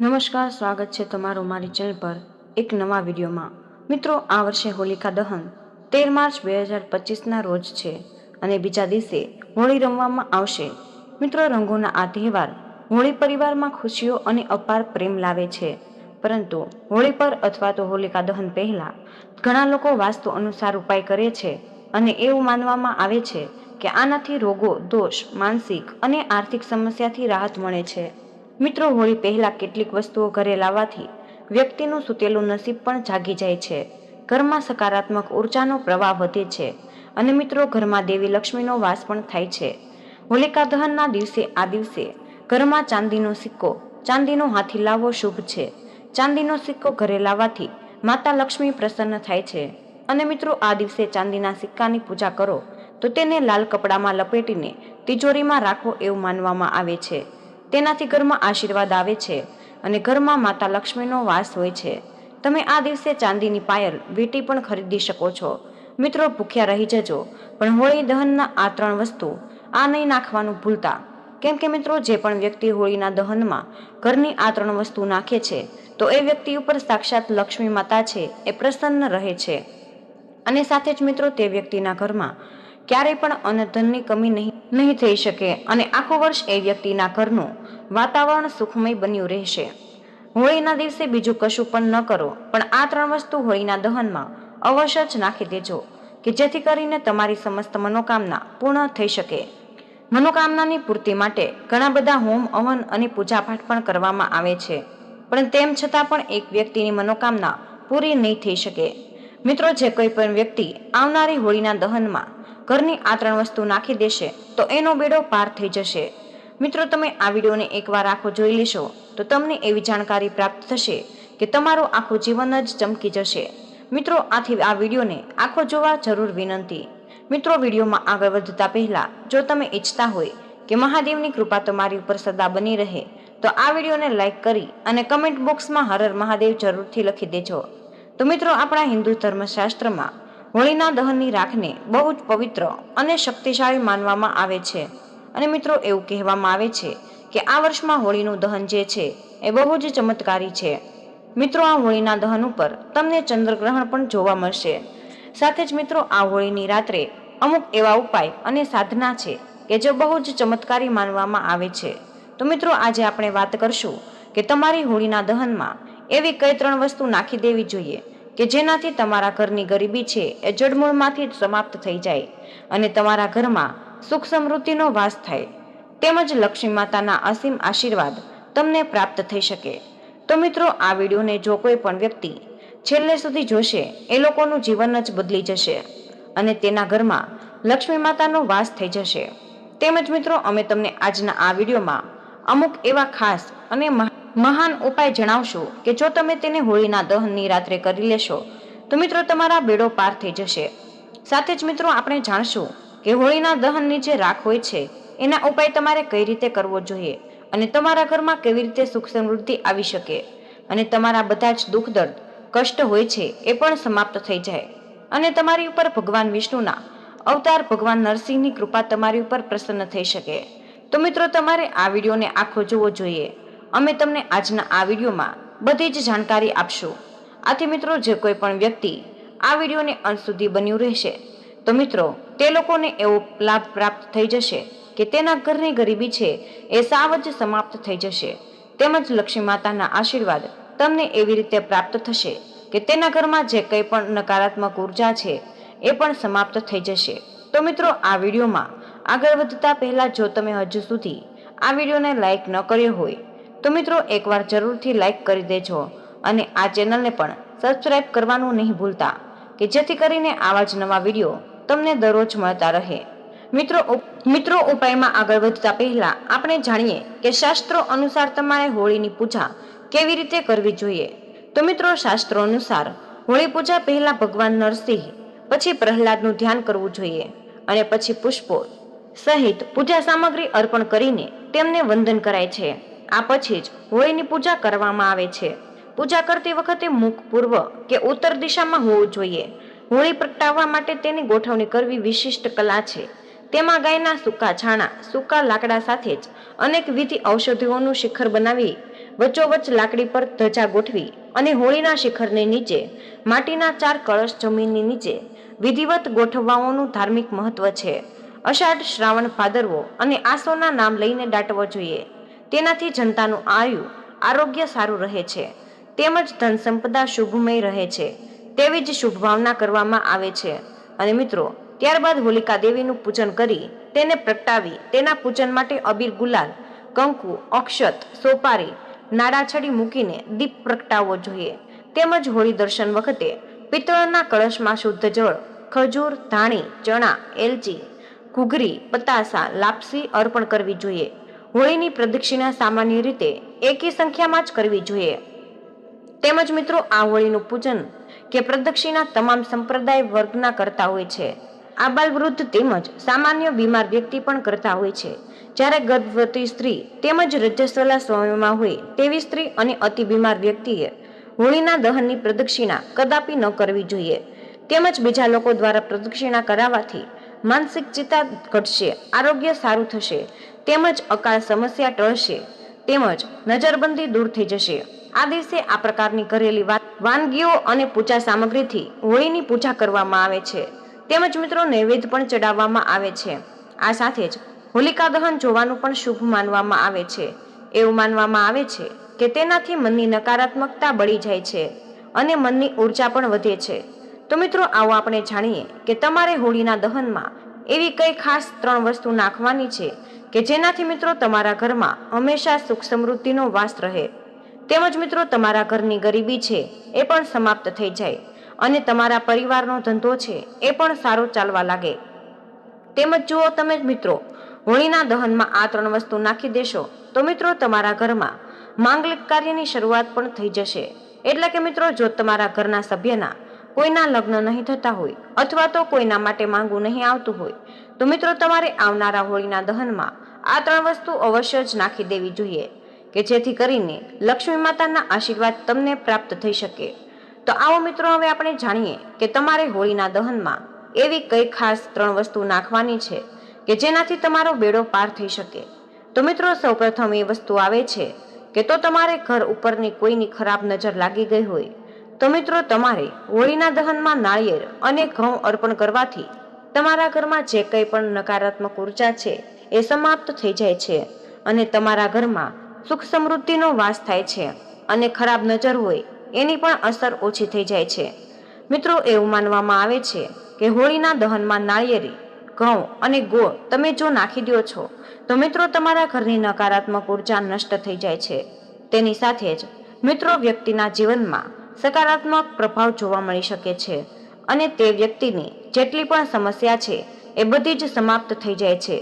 નમસ્કાર, સ્વાગત છે તમારું મારી ચેનલ પર એક નવા વિડીયોમાં. મિત્રો, આ વર્ષે હોલિકા દહન તેર માર્ચ બે હજાર પચીસના રોજ છે અને બીજા દિવસે હોળી રમવામાં આવશે. મિત્રો, રંગોના આ તહેવાર હોળી પરિવારમાં ખુશીઓ અને અપાર પ્રેમ લાવે છે. પરંતુ હોળી પર અથવા તો હોલિકા દહન પહેલાં ઘણા લોકો વાસ્તુ અનુસાર ઉપાય કરે છે અને એવું માનવામાં આવે છે કે આનાથી રોગો, દોષ, માનસિક અને આર્થિક સમસ્યાથી રાહત મળે છે. મિત્રો, હોળી પહેલાં કેટલીક વસ્તુઓ ઘરે લાવવાથી વ્યક્તિનું સૂતેલું નસીબ પણ જાગી જાય છે. ઘરમાં સકારાત્મક ઉર્જાનો પ્રવાહ વધે છે અને મિત્રો, ઘરમાં દેવી લક્ષ્મીનો વાસ પણ થાય છે. હોલિકા દહનના દિવસે આ દિવસે ઘરમાં ચાંદીનો સિક્કો, ચાંદીનો હાથી લાવવો શુભ છે. ચાંદીનો સિક્કો ઘરે લાવવાથી માતા લક્ષ્મી પ્રસન્ન થાય છે. અને મિત્રો, આ દિવસે ચાંદીના સિક્કાની પૂજા કરો તો તેને લાલ કપડામાં લપેટીને તિજોરીમાં રાખો એવું માનવામાં આવે છે. તેનાથી ઘરમાં આશીર્વાદ આવે છે અને ઘરમાં માતા લક્ષ્મીનો વાસ હોય છે. તમે આ દિવસે ચાંદીની પાયલ, વીંટી પણ ખરીદી શકો છો. મિત્રો, ભૂખ્યા રહી જજો, પણ હોળી દહનના આ ત્રણ વસ્તુ આ નહીં નાખવાનું ભૂલતા. કેમ કે મિત્રો, જે પણ વ્યક્તિ હોળીના દહનમાં ઘરની આ ત્રણ વસ્તુ નાખે છે, તો એ વ્યક્તિ ઉપર સાક્ષાત લક્ષ્મી માતા છે, એ પ્રસન્ન રહે છે. અને સાથે જ મિત્રો, તે વ્યક્તિના ઘરમાં ક્યારેય પણ અન્નધનની કમી નહીં નહીં થઈ શકે અને આખું વર્ષ એ વ્યક્તિના ઘરનું વાતાવરણ સુખમય બન્યું રહેશે. હોળીના દિવસે બીજું કશું પણ ન કરો, પણ આ ત્રણ વસ્તુ હોળીના દહનમાં અવશ્ય જ નાખી દેજો, કે જેથી કરીને તમારી સમસ્ત મનોકામના પૂર્ણ થઈ શકે. મનોકામનાની પૂર્તિ માટે ઘણા બધા હોમ હવન અને પૂજાપાઠ પણ કરવામાં આવે છે. પણ તેમ છતાં પણ એક વ્યક્તિની મનોકામના પૂરી નહીં થઈ શકે. મિત્રો, જે કોઈ પણ વ્યક્તિ આવનારી હોળીના દહનમાં ઘરની આ ત્રણ વસ્તુ નાખી દેશે, તો એનો બેડો પાર થઈ જશે. મિત્રો, તમે આ વિડીયોને એકવાર આખો જોઈ લેશો, તો તમને એવી જાણકારી પ્રાપ્ત થશે કે તમારું આખું જીવન જ ચમકી જશે. મિત્રો, આથી આ વિડીયોને આખો જોવા જરૂર વિનંતી. મિત્રો, વિડીયોમાં આગળ વધતા પહેલાં, જો તમે ઈચ્છતા હોય કે મહાદેવની કૃપા તમારી ઉપર સદા બની રહે, તો આ વિડીયોને લાઈક કરી અને કમેન્ટ બોક્સમાં હરર મહાદેવ જરૂરથી લખી દેજો. તો મિત્રો, આપણા હિન્દુ ધર્મશાસ્ત્રમાં હોળીના દહનની રાખને બહુ જ પવિત્ર અને શક્તિશાળી માનવામાં આવે છે. અને મિત્રો એવું કહેવામાં આવે છે કે આ વર્ષમાં હોળીનું દહન જે છે એ બહુ જ ચમત્કારી છે. મિત્રો, આ હોળીના દહન ઉપર તમને ચંદ્રગ્રહણ પણ જોવા મળશે. સાથે જ મિત્રો, આ હોળીની રાત્રે અમુક એવા ઉપાય અને સાધના છે કે જે બહુ જ ચમત્કારી માનવામાં આવે છે. તો મિત્રો, આજે આપણે વાત કરશું કે તમારી હોળીના દહનમાં એવી કઈ ત્રણ વસ્તુ નાખી દેવી જોઈએ કે જેનાથી તમારા ઘરની ગરીબી છે એ જડમૂળમાંથી સમાપ્ત થઈ જાય અને તમારા ઘરમાં સુખ સમૃદ્ધિનો વાસ થાય. તેમજ લક્ષ્મી માતાના અસીમ આશીર્વાદ તમને પ્રાપ્ત થઈ શકે. તો મિત્રો, આ વિડીયોને જો કોઈ પણ વ્યક્તિ છેલ્લે સુધી જોશે, એ લોકોનું જીવન જ બદલી જશે અને તેના ઘરમાં લક્ષ્મી માતાનો વાસ થઈ જશે. તેમજ મિત્રો, અમે તમને આજના આ વિડીયોમાં અમુક એવા ખાસ અને મહાન ઉપાય જણાવશું કે જો તમે તેને હોળીના દહનની રાત્રે કરી લેશો, તો મિત્રો, તમારા બેડો પાર થઈ જશે. સાથે જ મિત્રો, આપણે જાણશું કે હોળીના દહનની જે રાખ હોય છે, એના ઉપાય તમારે કઈ રીતે કરવો જોઈએ અને તમારા ઘરમાં કેવી રીતે સુખ સમૃદ્ધિ આવી શકે અને તમારા બધા જ દુઃખ દર્દ, કષ્ટ હોય છે એ પણ સમાપ્ત થઈ જાય. અને તમારી ઉપર ભગવાન વિષ્ણુના, અવતાર ભગવાન નરસિંહની કૃપા તમારી ઉપર પ્રસન્ન થઈ શકે. તો મિત્રો તમારે આ વિડીયોને આખો જોવો જોઈએ. અમે તમને આજના આ વિડીયોમાં બધી જ જાણકારી આપશું. આથી મિત્રો જે કોઈ પણ વ્યક્તિ આ વિડીયોને અંત સુધી બન્યું રહેશે તો મિત્રો, તે લોકોને એવો લાભ પ્રાપ્ત થઈ જશે કે તેના ઘરની ગરીબી છે એ સાવ જ સમાપ્ત થઈ જશે. તેમજ લક્ષ્મી માતાના આશીર્વાદ તમને એવી રીતે પ્રાપ્ત થશે કે તેના ઘરમાં જે કંઈ પણ નકારાત્મક ઊર્જા છે એ પણ સમાપ્ત થઈ જશે. તો મિત્રો, આ વિડીયોમાં આગળ વધતા પહેલાં જો તમે હજુ સુધી આ વિડીયોને લાઇક ન કર્યો હોય, તો મિત્રો એકવાર જરૂરથી લાઇક કરી દેજો અને આ ચેનલને પણ સબસ્ક્રાઈબ કરવાનું નહીં ભૂલતા, કે જેથી કરીને આવા જ નવા વીડિયો તમને દરરોજ મળતા રહે. મિત્રો મિત્રો ઉપાયમાં આગળ વધતા પહેલા આપણે જાણીએ કે શાસ્ત્રો અનુસાર તમારે હોળીની પૂજા કેવી રીતે કરવી જોઈએ. તો મિત્રો શાસ્ત્રો અનુસાર હોળી પૂજા પહેલા ભગવાન નરસિંહ, પછી પ્રહલાદનું ધ્યાન કરવું જોઈએ અને પછી પુષ્પો સહિત પૂજા સામગ્રી અર્પણ કરીને તેમને વંદન કરાય છે. આ પછી જ હોળીની પૂજા કરવામાં આવે છે. પૂજા કરતી વખતે મુખ પૂર્વ કે ઉત્તર દિશામાં હોવું જોઈએ. હોળી પ્રગટાવવા માટે તેની ગોઠવણી કરવી વિશિષ્ટ કલા છે. તેમાં ગાયના સૂકા છાણા, સૂકા લાકડા સાથે જ અનેક વિધિ ઔષધિઓનું શિખર બનાવી વચ્ચોવચ્ચ લાકડી પર ધજા ગોઠવી અને હોળીના શિખરની નીચે, માટીના ચાર કળશ જમીનની નીચે વિધિવત ગોઠવવાઓનું ધાર્મિક મહત્વ છે. અષાઢ શ્રાવણ ભાદરવો અને આસોના નામ લઈને દાટવો જોઈએ. તેનાથી જનતાનું આયુ, આરોગ્ય સારું રહે છે. તેમજ ધન સંપદા શુભમય રહે છે. તેવી જ શુભ ભાવના કરવામાં આવે છે. અને મિત્રો, ત્યારબાદ હોલિકા દેવીનું પૂજન કરી તેને પ્રગટાવી તેના પૂજન માટે અબીર ગુલાલ, કંકુ, અક્ષત, સોપારી, નાડાછડી મૂકીને દીપ પ્રગટાવવો જોઈએ. તેમજ હોળી દર્શન વખતે પિત્તળના કળશમાં શુદ્ધ જળ, ખજૂર, ધાણી, ચણા, એલચી, ઘૂઘરી, પતાસા, લાપસી અર્પણ કરવી જોઈએ. હોળીની પ્રદક્ષિણા સામાન્ય રીતે એકી સંખ્યામાં જ કરવી જોઈએ. તેમજ મિત્રો, આ હોળીનું પૂજન કે પ્રદક્ષિણા તમામ સંપ્રદાય વર્ગના કરતા હોય છે. આબાલ વૃદ્ધ તેમજ સામાન્ય બીમાર વ્યક્તિ પણ કરતા હોય છે. જ્યારે ગર્ભવતી સ્ત્રી તેમજ રજસ્વલા સ્વામીમાં હોય તેવી સ્ત્રી અને અતિ બીમાર વ્યક્તિએ હોળીના દહનની પ્રદક્ષિણા કદાપી ન કરવી જોઈએ. તેમજ બીજા લોકો દ્વારા પ્રદક્ષિણા કરાવવાથી માનસિક ચિંતા ઘટશે, આરોગ્ય સારું થશે, તેમજ અકાળ સમસ્યા ટળશે, તેમજ નજરબંધી દૂર થઈ જશે. આ દિવસે આ પ્રકારની ઘરેલી વાનગીઓ અને પૂજા સામગ્રીથી હોળીની પૂજા કરવામાં આવે છે. તેમજ મિત્રો નૈવેદ્ય પણ ચડાવવામાં આવે છે. આ સાથે જ હોલિકા દહન જોવાનું પણ શુભ માનવામાં આવે છે. એવું માનવામાં આવે છે કે તેનાથી મનની નકારાત્મકતા બળી જાય છે અને મનની ઊર્જા પણ વધે છે. તો મિત્રો આવો આપણે જાણીએ કે તમારે હોળીના દહનમાં એવી કઈ ખાસ ત્રણ વસ્તુ નાખવાની છે કે જેનાથી મિત્રો તમારા ઘરમાં હંમેશા સુખ સમૃદ્ધિનો વાસ રહે? તેમજ મિત્રો, તમારા ઘરની ગરીબી છે, એ પણ સમાપ્ત થઈ જાય અને તમારા પરિવારનો ધંધો છે, એ પણ સારો ચાલવા લાગે. તેમજ જુઓ તમે મિત્રો હોળીના દહનમાં આ ત્રણ વસ્તુ નાખી દેશો, તો મિત્રો તમારા ઘરમાં માંગલિક કાર્યની શરૂઆત પણ થઈ જશે. એટલે કે મિત્રો, જો તમારા ઘરના સભ્યના કોઈના લગ્ન નહીં થતા હોય અથવા તો કોઈના માટે માંગવું નહીં આવતું હોય, તો મિત્રો તમારે આવનારા હોળીના દહનમાં આ ત્રણ વસ્તુ અવશ્ય જ નાખી દેવી જોઈએ. કે જેથી કરીને લક્ષ્મી માતાના આશીર્વાદ તમને પ્રાપ્ત થઈ શકે. તો આવો મિત્રો, હવે આપણે જાણીએ કે તમારે હોળીના દહનમાં એવી કઈ ખાસ ત્રણ વસ્તુ નાખવાની છે કે જેનાથી તમારો બેડો પાર થઈ શકે. તો મિત્રો, સૌપ્રથમ એ વસ્તુ આવે છે કે તો તમારે ઘર ઉપરની કોઈની ખરાબ નજર લાગી ગઈ હોય, તો મિત્રો, તમારે હોળીના દહનમાં નાળિયેર અને ઘઉં અર્પણ કરવાથી તમારા ઘરમાં જે કંઈ પણ નકારાત્મક ઊર્જા છે એ સમાપ્ત થઈ જાય છે અને તમારા ઘરમાં સુખ સમૃદ્ધિનો વાસ થાય છે અને ખરાબ નજર હોય એની પણ અસર ઓછી થઈ જાય છે. મિત્રો, એવું માનવામાં આવે છે કે હોળીના દહનમાં નાળિયેરી, ઘઉં અને ગોળ તમે જો નાખી દો છો, તો મિત્રો તમારા ઘરની નકારાત્મક ઊર્જા નષ્ટ થઈ જાય છે. તેની સાથે જ મિત્રો વ્યક્તિના જીવનમાં સકારાત્મક પ્રભાવ જોવા મળી શકે છે અને તે વ્યક્તિની જેટલી પણ સમસ્યા છે એ બધી જ સમાપ્ત થઈ જાય છે.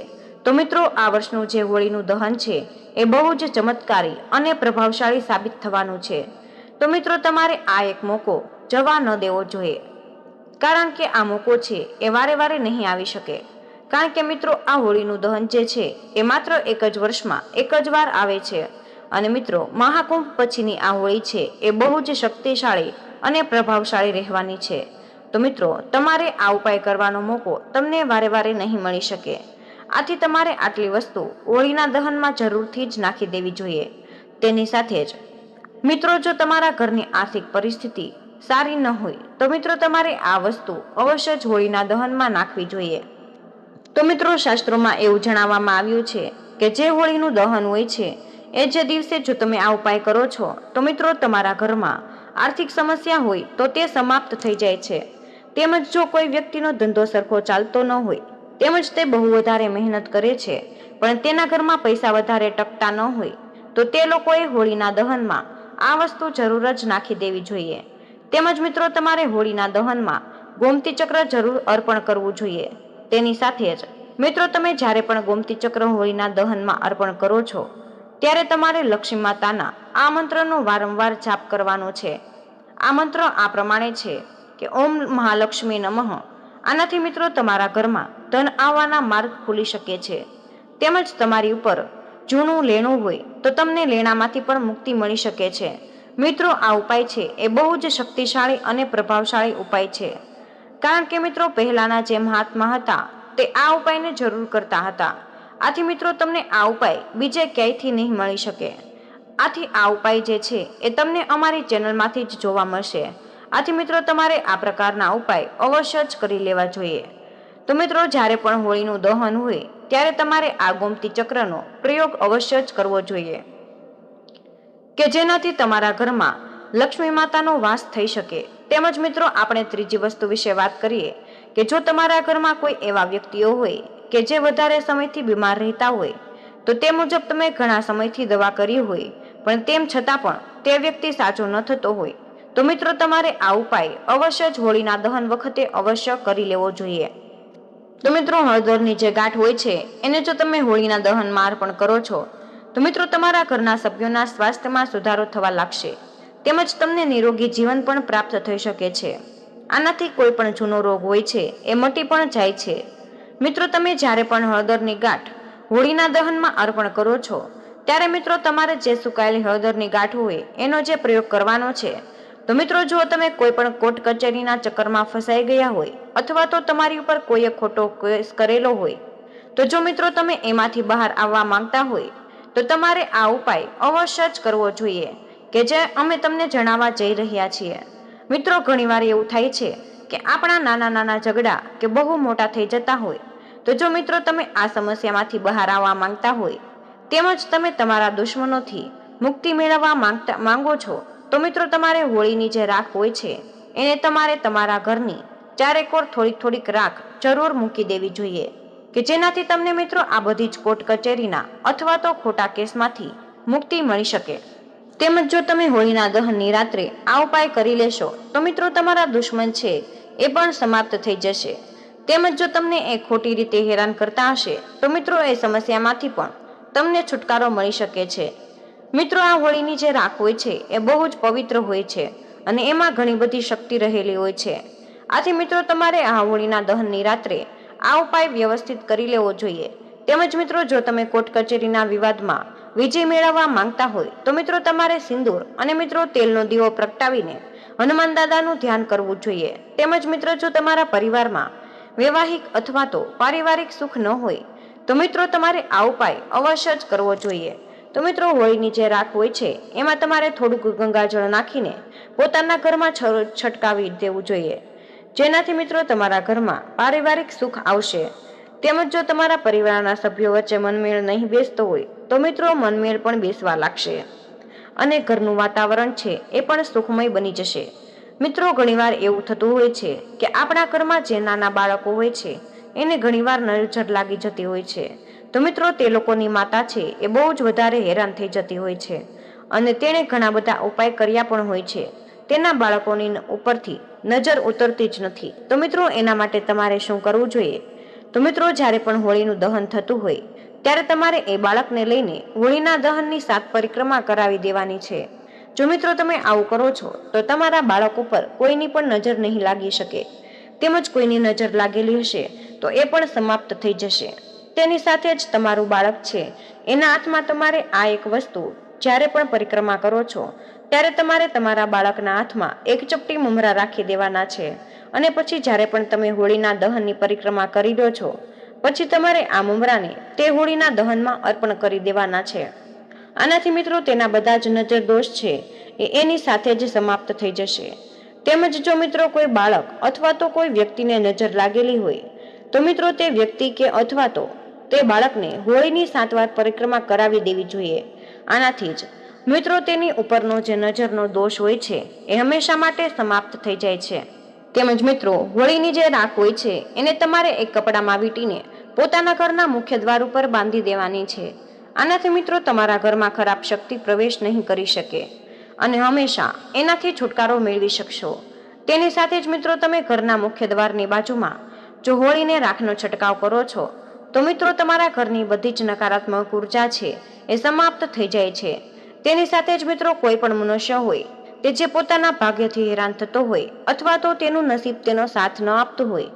તો મિત્રો, આ વર્ષનું જે હોળીનું દહન છે, એ બહુ જ ચમત્કારી અને પ્રભાવશાળી સાબિત થવાનું છે. તો મિત્રો, તમારે આ એક મોકો જવા ન દેવો જોઈએ. કારણ કે આ મોકો છે, એ વારે વારે નહીં આવી શકે. કારણ કે મિત્રો, આ હોળીનું દહન જે છે, એ માત્ર એક જ વર્ષમાં એક જ વાર આવે છે. અને મિત્રો, મહાકુંભ પછીની આ હોળી છે, એ બહુ જ શક્તિશાળી અને પ્રભાવશાળી રહેવાની છે. તો મિત્રો, તમારે આ ઉપાય કરવાનો મોકો તમને વારે વારે નહીં મળી શકે. આથી તમારે આટલી વસ્તુ હોળીના દહનમાં જરૂરથી જ નાખી દેવી જોઈએ. તેની સાથે જ, મિત્રો, જો તમારા ઘરની આર્થિક પરિસ્થિતિ સારી ન હોય, તો મિત્રો, તમારે આ વસ્તુ અવશ્ય જ હોળીના દહનમાં નાખવી જોઈએ. તો મિત્રો, શાસ્ત્રોમાં એવું જણાવવામાં આવ્યું છે કે જે હોળીનું દહન હોય છે, એ જે દિવસે જો તમે આ ઉપાય કરો છો, તો મિત્રો, તમારા ઘરમાં આર્થિક સમસ્યા હોય તો તે સમાપ્ત થઈ જાય છે. તેમજ જો કોઈ વ્યક્તિનો ધંધો સરખો ચાલતો ન હોય તેમજ તે બહુ વધારે મહેનત કરે છે, પણ તેના ઘરમાં પૈસા વધારે ટકતા ન હોય, તો તે લોકોએ હોળીના દહનમાં આ વસ્તુ જરૂર જ નાખી દેવી જોઈએ. તેમજ મિત્રો, તમારે હોળીના દહનમાં ગોમતી ચક્ર જરૂર અર્પણ કરવું જોઈએ. તેની સાથે જ, મિત્રો, તમે જ્યારે પણ ગોમતી ચક્ર હોળીના દહનમાં અર્પણ કરો છો, ત્યારે તમારે લક્ષ્મી માતાના આ મંત્રનો વારંવાર જાપ કરવાનો છે. આ મંત્ર આ પ્રમાણે છે કે, ઓમ મહાલક્ષ્મી નમઃ. આનાથી મિત્રો તમારા ઘરમાં ધન આવવાના માર્ગ ખુલી શકે છે. તેમજ તમારી ઉપર જૂનું લેણું હોય તો તમને લેણામાંથી પણ મુક્તિ મળી શકે છે. મિત્રો, આ ઉપાય છે એ બહુ જ શક્તિશાળી અને પ્રભાવશાળી ઉપાય છે. કારણ કે મિત્રો, પહેલાંના જેમ હાથમાં હતા, તે આ ઉપાયને જરૂર કરતા હતા. આથી મિત્રો, તમને આ ઉપાય બીજે ક્યાંયથી નહીં મળી શકે. આથી આ ઉપાય જે છે એ તમને અમારી ચેનલમાંથી જ જોવા મળશે. આથી મિત્રો તમારે આ પ્રકારના ઉપાય અવશ્ય જ કરી લેવા જોઈએ. તો મિત્રો જ્યારે પણ હોળીનું દહન હોય, ત્યારે તમારે આ ગોમતી ચક્રનો પ્રયોગ અવશ્ય જ કરવો જોઈએ. કે જેનાથી તમારા ઘરમાં લક્ષ્મી માતાનો વાસ થઈ શકે. તેમજ મિત્રો આપણે ત્રીજી વસ્તુ વિશે વાત કરીએ, કે જો તમારા ઘરમાં કોઈ એવા વ્યક્તિઓ હોય, કે જે વધારે સમયથી બીમાર રહેતા હોય, તો તે મુજબ તમે ઘણા સમયથી દવા કરી હોય, પણ તેમ છતાં પણ તે વ્યક્તિ સાચો ન થતો હોય તો મિત્રો તમારે આ ઉપાય અવશ્ય જ હોળીના દહન વખતે અવશ્ય કરી લેવો જોઈએ. તો મિત્રો હળદરની જે ગાંઠ હોય છે, એને જો તમે હોળીના દહનમાં અર્પણ કરો છો, તો મિત્રો તમારા ઘરના સભ્યોના સ્વાસ્થ્યમાં સુધારો થવા લાગશે. તેમજ તમને નિરોગી જીવન પણ પ્રાપ્ત થઈ શકે છે. આનાથી કોઈ પણ જૂનો રોગ હોય છે, એ મટી પણ જાય છે. મિત્રો તમે જ્યારે પણ હળદરની ગાંઠ હોળીના દહનમાં અર્પણ કરો છો, ત્યારે મિત્રો તમારે જે સુકાયેલી હળદરની ગાંઠ હોય, એનો જે પ્રયોગ કરવાનો છે તો મિત્રો જો તમે કોઈ પણ કોર્ટ કચેરીના ચક્કરમાં ફસાઈ ગયા હોય અથવા તો તમારી ઉપર કોઈએ ખોટો કેસ કરેલો હોય, તો જો મિત્રો તમે એમાંથી બહાર આવવા માંગતા હોય, તો તમારે આ ઉપાય અવશ્ય જ કરવો જોઈએ કે જે અમે તમને જણાવવા જઈ રહ્યા છીએ. મિત્રો, ઘણીવાર એવું થાય છે કે આપણા નાના નાના ઝઘડા કે બહુ મોટા થઈ જતા હોય, તો જો મિત્રો તમે આ સમસ્યામાંથી બહાર આવવા માંગતા હોય તેમજ તમે તમારા દુશ્મનોથી મુક્તિ મેળવવા માંગતા, માંગો છો તો મિત્રો તમારે હોળીની જે રાખ હોય છે, એને તમારે તમારા ઘરની ચારેકોર થોડીક થોડીક રાખ જરૂર મૂકી દેવી જોઈએ, કે જેનાથી તમને મિત્રો આ બધી જ કોર્ટ કચેરીના અથવા તો ખોટા કેસમાંથી મુક્તિ મળી શકે. તેમજ જો તમે હોળીના દહનની રાત્રે આ ઉપાય કરી લેશો, તો મિત્રો તમારા દુશ્મન છે, એ પણ સમાપ્ત થઈ જશે. તેમજ જો તમને એ ખોટી રીતે હેરાન કરતા હશે, તો મિત્રો એ સમસ્યામાંથી પણ તમને છુટકારો મળી શકે છે. મિત્રો, આ હોળીની જે રાખ હોય છે, એ બહુ જ પવિત્ર હોય છે અને એમાં ઘણી બધી શક્તિ રહેલી હોય છે. આથી મિત્રો, તમારે આ હોળીના દહનની રાત્રે આ ઉપાય વ્યવસ્થિત કરી લેવો જોઈએ. તેમજ મિત્રો, જો તમે કોર્ટ કચેરીના વિવાદમાં વિજય મેળવવા માંગતા હોય, તો મિત્રો, તમારે સિંદૂર અને મિત્રો, તેલનો દીવો પ્રગટાવીને હનુમાન દાદાનું ધ્યાન કરવું જોઈએ. તેમજ મિત્રો, જો તમારા પરિવારમાં વૈવાહિક અથવા તો પારિવારિક સુખ ન હોય, તો મિત્રો, તમારે આ ઉપાય અવશ્ય જ કરવો જોઈએ. તો મિત્રો હોળીની જે રાખ હોય છે, એમાં તમારે થોડુંક ગંગાજળ નાખીને પોતાના ઘરમાં છટકાવી દેવું જોઈએ. જેનાથી મિત્રો તમારા ઘરમાં પારિવારિક સુખ આવશે. તેમજ જો તમારા પરિવારના સભ્યો વચ્ચે મનમેળ નહીં બેસતો હોય, તો મિત્રો મનમેળ પણ બેસવા લાગશે. અને ઘરનું વાતાવરણ છે, એ પણ સુખમય બની જશે. મિત્રો ઘણીવાર એવું થતું હોય છે કે આપણા ઘરમાં જે નાના બાળકો હોય છે, એને ઘણીવાર નજર લાગી જતી હોય છે. તો મિત્રો તે લોકોની માતા છે, એ બહુ જ વધારે હેરાન થઈ જતી હોય છે અને તેણે ઘણા બધા ઉપાય કર્યા પણ હોય છે. તેના બાળકોની ઉપરથી નજર ઉતરતી જ નથી. તો મિત્રો એના માટે તમારે શું કરવું જોઈએ? તો મિત્રો જ્યારે પણ હોળીનું દહન થતું હોય, ત્યારે તમારે એ બાળકને લઈને હોળીના દહનની સાત પરિક્રમા કરાવી દેવાની છે. જો મિત્રો તમે આવું કરો છો, તો તમારા બાળક ઉપર કોઈની પણ નજર નહીં લાગી શકે. તેમજ કોઈની નજર લાગેલી હશે, તો એ પણ સમાપ્ત થઈ જશે. તેની સાથે જ તમારું બાળક છે. એના હાથમાં તમારે આ એક વસ્તુ, જ્યારે પણ પરિક્રમા કરો છો, ત્યારે તમારે તમારા બાળકના હાથમાં એક ચપટી મમરા રાખી દેવાના છે. અને પછી જ્યારે પણ તમે હોળીના દહનની પરિક્રમા કરી દો છો, પછી તમારે આ મમરાને તે હોળીના દહનમાં અર્પણ કરી દેવાના છે. આનાથી મિત્રો તેના બધા જ નજર દોષ છે, એ એની સાથે જ સમાપ્ત થઈ જશે. તેમજ જો મિત્રો કોઈ બાળક અથવા તો કોઈ વ્યક્તિને નજર લાગેલી હોય, તો મિત્રો તે વ્યક્તિ કે અથવા તો તે બાળકને હોળીની સાતવાર પરિક્રમા કરાવી દેવી જોઈએ. આનાથી જ મિત્રો તેની ઉપરનો જે નજરનો દોષ હોય છે, એ હંમેશા માટે સમાપ્ત થઈ જાય છે. તેમજ મિત્રો, હોળીની જે રાખ હોય છે, એને તમારે એક કપડામાં વીંટીને પોતાના ઘરના મુખ્ય દ્વાર ઉપર બાંધી દેવાની છે. આનાથી મિત્રો તમારા ઘરમાં ખરાબ શક્તિ પ્રવેશ નહીં કરી શકે. અને હંમેશા એનાથી છુટકારો મેળવી શકશો. તેની સાથે જ મિત્રો તમે ઘરના મુખ્ય દ્વારની બાજુમાં જો હોળીને રાખનો છંટકાવ કરો છો તો મિત્રો, તમારા ઘરની બધી જ નકારાત્મક ઊર્જા છે એ સમાપ્ત થઈ જાય છે. તેની સાથે જ મિત્રો, કોઈ પણ મનુષ્ય હોય તે જે પોતાના ભાગ્યથી હેરાન થતો હોય અથવા તો તેનું નસીબ તેનો સાથ ન આપતું હોય,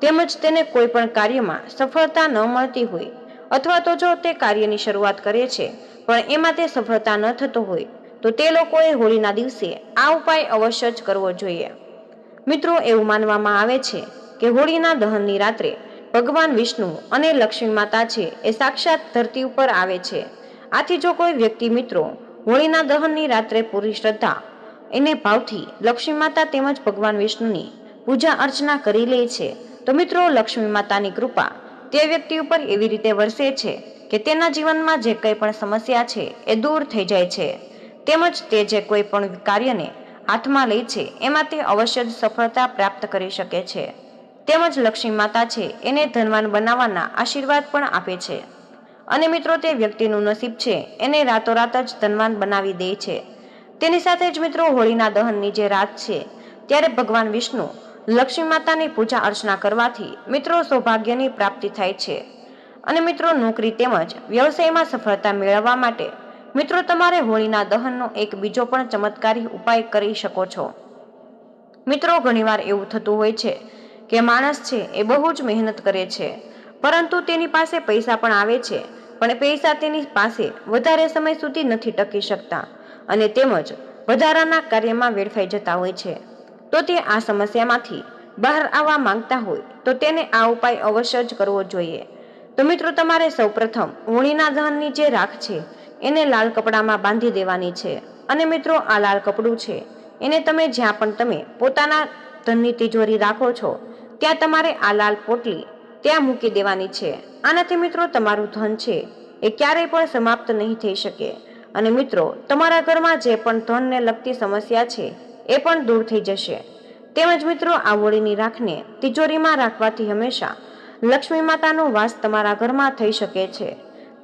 તેમજ તેને કોઈ પણ કાર્યમાં સફળતા ન મળતી હોય અથવા તો જો તે કાર્યની શરૂઆત કરે છે, પણ એમાં તે સફળતા ન થતો હોય, તો તે લોકોએ હોળીના દિવસે આ ઉપાય અવશ્ય જ કરવો જોઈએ. મિત્રો, એવું માનવામાં આવે છે કે હોળીના દહનની રાત્રે ભગવાન વિષ્ણુ અને લક્ષ્મી માતા છે એ સાક્ષાત ધરતી ઉપર આવે છે. આથી જો કોઈ વ્યક્તિ મિત્રો હોળીના દહનની રાત્રે પૂરી શ્રદ્ધા, એને ભાવથી લક્ષ્મી માતા તેમજ ભગવાન વિષ્ણુની પૂજા અર્ચના કરી લે છે, તો મિત્રો લક્ષ્મી માતાની કૃપા તે વ્યક્તિ ઉપર એવી રીતે વરસે છે કે તેના જીવનમાં જે કંઈ પણ સમસ્યા છે એ દૂર થઈ જાય છે. તેમજ તે જે કોઈ પણ કાર્યને હાથમાં લે છે, એમાં તે અવશ્ય જ સફળતા પ્રાપ્ત કરી શકે છે. તેમજ લક્ષ્મી માતા છે, એને ધનવાન બનાવવાના આશીર્વાદ પણ આપે છે. અને મિત્રો, તે વ્યક્તિનું નસીબ છે, એને રાતોરાત જ ધનવાન બનાવી દે છે. તેની સાથે જ મિત્રો, હોળીના દહનની જે રાત છે, ત્યારે ભગવાન વિષ્ણુ લક્ષ્મી માતાની પૂજા અર્ચના કરવાથી મિત્રો, સૌભાગ્યની પ્રાપ્તિ થાય છે. અને મિત્રો, નોકરી તેમજ વ્યવસાયમાં સફળતા મેળવવા માટે મિત્રો, તમારે હોળીના દહનનો એક બીજો પણ ચમત્કારી ઉપાય કરી શકો છો. મિત્રો, ઘણીવાર એવું થતું હોય છે કે માણસ છે એ બહુ જ મહેનત કરે છે. પરંતુ તેની પાસે પૈસા પણ આવે છે, પણ પૈસા તેની પાસે વધારે સમય સુધી નથી ટકી શકતા અને તેમજ વધારાના કાર્યમાં વેડફાઈ જતા હોય છે. તો તે આ સમસ્યામાંથી બહાર આવવા માંગતા હોય તો તેને આ ઉપાય અવશ્ય જ કરવો જોઈએ. તો મિત્રો, તમારે સૌપ્રથમ હોળીના દહનની જે રાખ છે, એને લાલ કપડામાં બાંધી દેવાની છે. અને મિત્રો, આ લાલ કપડું છે, એને તમે જ્યાં પણ તમે પોતાના ધનની તિજોરી રાખો છો ત્યાં તમારે આ લાલ પોટલી ત્યાં મૂકી દેવાની છે. આનાથી મિત્રો તમારું ધન છે. એ ક્યારેય પણ સમાપ્ત નહીં થઈ શકે. અને મિત્રો, તમારા ઘરમાં જે પણ ધનને લગતી સમસ્યા છે, એ પણ દૂર થઈ જશે. તેમજ મિત્રો, આ હોળીની રાખને તિજોરીમાં રાખવાથી હંમેશા લક્ષ્મી માતાનો વાસ તમારા ઘરમાં થઈ શકે છે.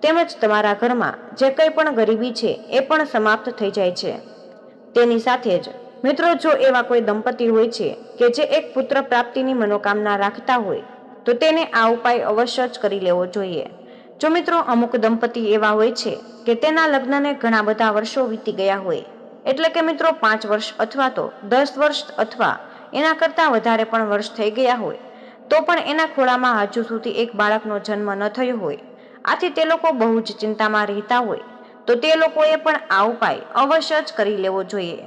તેમજ તમારા ઘરમાં જે કંઈ પણ ગરીબી છે, એ પણ સમાપ્ત થઈ જાય છે. તેની સાથે જ મિત્રો, જો એવા કોઈ દંપતી હોય છે કે જે એક પુત્ર પ્રાપ્તિની મનોકામના રાખતા હોય, તો તેને આ ઉપાય અવશ્ય જ કરી લેવો જોઈએ. જો મિત્રો, અમુક દંપતી એવા હોય છે કે તેના લગ્નને ઘણા બધા વર્ષો વીતી ગયા હોય, એટલે કે મિત્રો, પાંચ વર્ષ અથવા તો દસ વર્ષ અથવા એના કરતાં વધારે પણ વર્ષ થઈ ગયા હોય, તો પણ એના ખોળામાં હજુ સુધી એક બાળકનો જન્મ ન થયો હોય. આથી તે લોકો બહુ જ ચિંતામાં રહેતા હોય, તો તે લોકોએ પણ આ ઉપાય અવશ્ય જ કરી લેવો જોઈએ.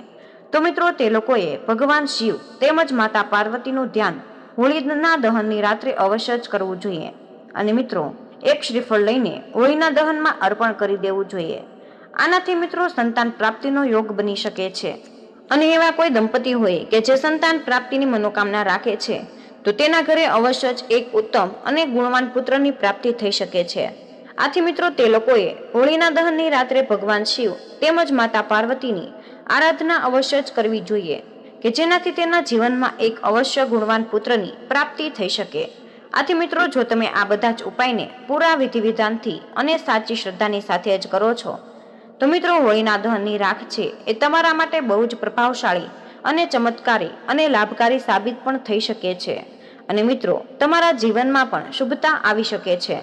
તો મિત્રો તે લોકોએ ભગવાન શિવ તેમજ માતા પાર્વતીનું ધ્યાન હોળીના દહનની રાત્રે અવશ્ય જ કરવું જોઈએ. અને મિત્રો, એક શ્રીફળ લઈને હોળીના દહનમાં અર્પણ કરી દેવું જોઈએ. આનાથી મિત્રો સંતાન પ્રાપ્તિનો યોગ બની શકે છે. અને એવા કોઈ દંપતી હોય કે જે સંતાન પ્રાપ્તિની મનોકામના રાખે છે, તો તેના ઘરે અવશ્ય જ એક ઉત્તમ અને ગુણવાન પુત્રની પ્રાપ્તિ થઈ શકે છે. આથી મિત્રો તે લોકોએ હોળીના દહનની રાત્રે ભગવાન શિવ તેમજ માતા પાર્વતીની આરાધના અવશ્ય જ કરવી જોઈએ કે જેનાથી તેના જીવનમાં એક અવશ્ય ગુણવાન પુત્રની પ્રાપ્તિ થઈ શકે. આથી મિત્રો, જો તમે આ બધા જ ઉપાયને પૂરા વિધિ વિધાનથી અને સાચી શ્રદ્ધાની સાથે જ કરો છો, તો મિત્રો, હોળીના દહનની રાખ છે એ તમારા માટે બહુ જ પ્રભાવશાળી અને ચમત્કારી અને લાભકારી સાબિત પણ થઈ શકે છે. અને મિત્રો, તમારા જીવનમાં પણ શુભતા આવી શકે છે.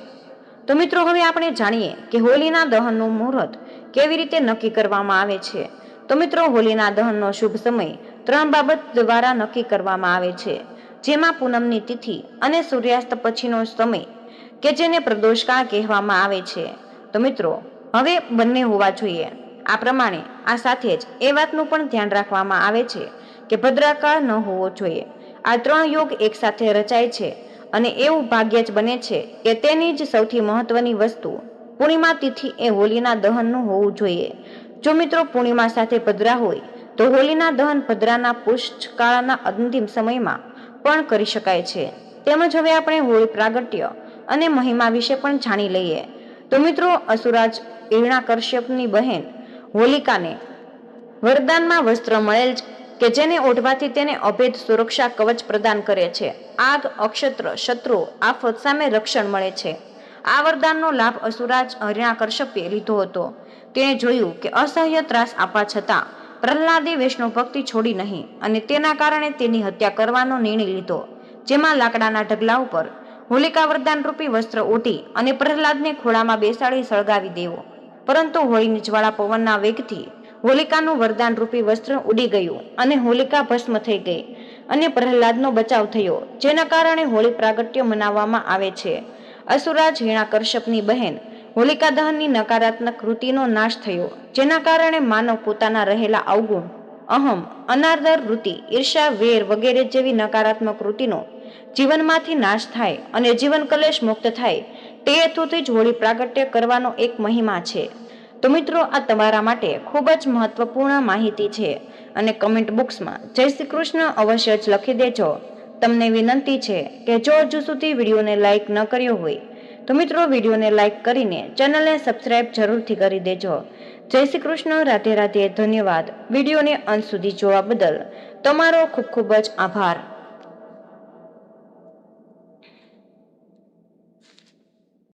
તો મિત્રો, હવે આપણે જાણીએ કે હોલીના દહનનું મુહૂર્ત કેવી રીતે નક્કી કરવામાં આવે છે. તો મિત્રો હોલીના દહનનો શુભ સમય ત્રણ બાબત દ્વારા નક્કી કરવામાં આવે છે. જેમાં પૂનમની તિથિ અને સૂર્યાસ્ત પછીનો સમય કે જેને પ્રદોષકાળ કહેવામાં આવે છે. તો મિત્રો, હવે બંને હોવા જોઈએ. આ પ્રમાણે આ સાથે જ એ વાતનું પણ ધ્યાન રાખવામાં આવે છે કે ભદ્રાકાળ ન હોવો જોઈએ. આ ત્રણ યોગ એકસાથે રચાય છે અને એવું ભાગ્ય જ બને છે કે તેની જ સૌથી મહત્વની વસ્તુ પૂર્ણિમા તિથિ એ હોલીના દહનનું હોવું જોઈએ. જો મિત્રો પૂર્ણિમા સાથે ભદ્રા હોય, તો હોલીના દહન ભદ્રાના પુષ્ચકાળના અંતિમ સમયમાં પણ કરી શકાય છે. તેમજ હવે આપણે હોળી પ્રાગટ્ય અને મહિમા વિશે પણ જાણી લઈએ. તો મિત્રો, અસુરાજ હિરણાકશ્યપની બહેન હોલિકાને વરદાનમાં વસ્ત્ર મળેલ કે જેને ઓઢવાથી તેને અભેદ સુરક્ષા કવચ પ્રદાન કરે છે. આગ, અક્ષત્ર, શત્રુ, આફત સામે રક્ષણ મળે છે. આ વરદાનનો લાભ અસુરાજ હરિણાકર્ષપે લીધો હતો. તેણે જોયું કે અસહ્ય ત્રાસ આપવા છતાં પ્રહલાદે વૈષ્ણવ ભક્તિ છોડી નહીં અને તેના કારણે તેની હત્યા કરવાનો નિર્ણય લીધો, જેમાં લાકડાના ઢગલા ઉપર હોલિકા વરદાન રૂપી વસ્ત્ર ઓઢી અને પ્રહલાદને ખોળામાં બેસાડી સળગાવી દેવો. પરંતુ હોળીની જ્વાળા પવનના વેગથી હોલિકાનું વરદાન રૂપી વસ્ત્ર ઉડી ગયું અને હોલિકા ભસ્મ થઈ ગઈ અને પ્રહલાદનો બચાવ થયો, જેના કારણે હોળી પ્રાગટ્ય મનાવવામાં આવે છે. અસુરાજ હિણાકર્ષકની બહેન હોલિકા દહનની નકારાત્મક કૃતિનો નાશ થયો, જેના કારણે માનવ પોતાના રહેલા અવગુણ, અહમ, અનાદર વૃત્તિ ઈર્ષા વેર વગેરે જેવી નકારાત્મક કૃતિનો જીવનમાંથી નાશ થાય અને જીવન કલેશ મુક્ત થાય, તે હેતુથી જ હોળી પ્રાગટ્ય કરવાનો એક મહિમા છે. તો મિત્રો, આ તમારા માટે ખૂબ જ મહત્વપૂર્ણ માહિતી છે અને કમેન્ટ બોક્સમાં જય શ્રી કૃષ્ણ અવશ્ય જ લખી દેજો. તમને વિનંતી છે કે જો હજુ સુધી વિડીયોને લાઇક ન કર્યો હોય તો મિત્રો વિડીયોને લાઇક કરીને ચેનલને સબસ્ક્રાઇબ જરૂરથી કરી દેજો. જય શ્રી કૃષ્ણ, રાધે રાધે, ધન્યવાદ. વિડીયોને અંત સુધી જોવા બદલ તમારો ખૂબ ખૂબ જ આભાર.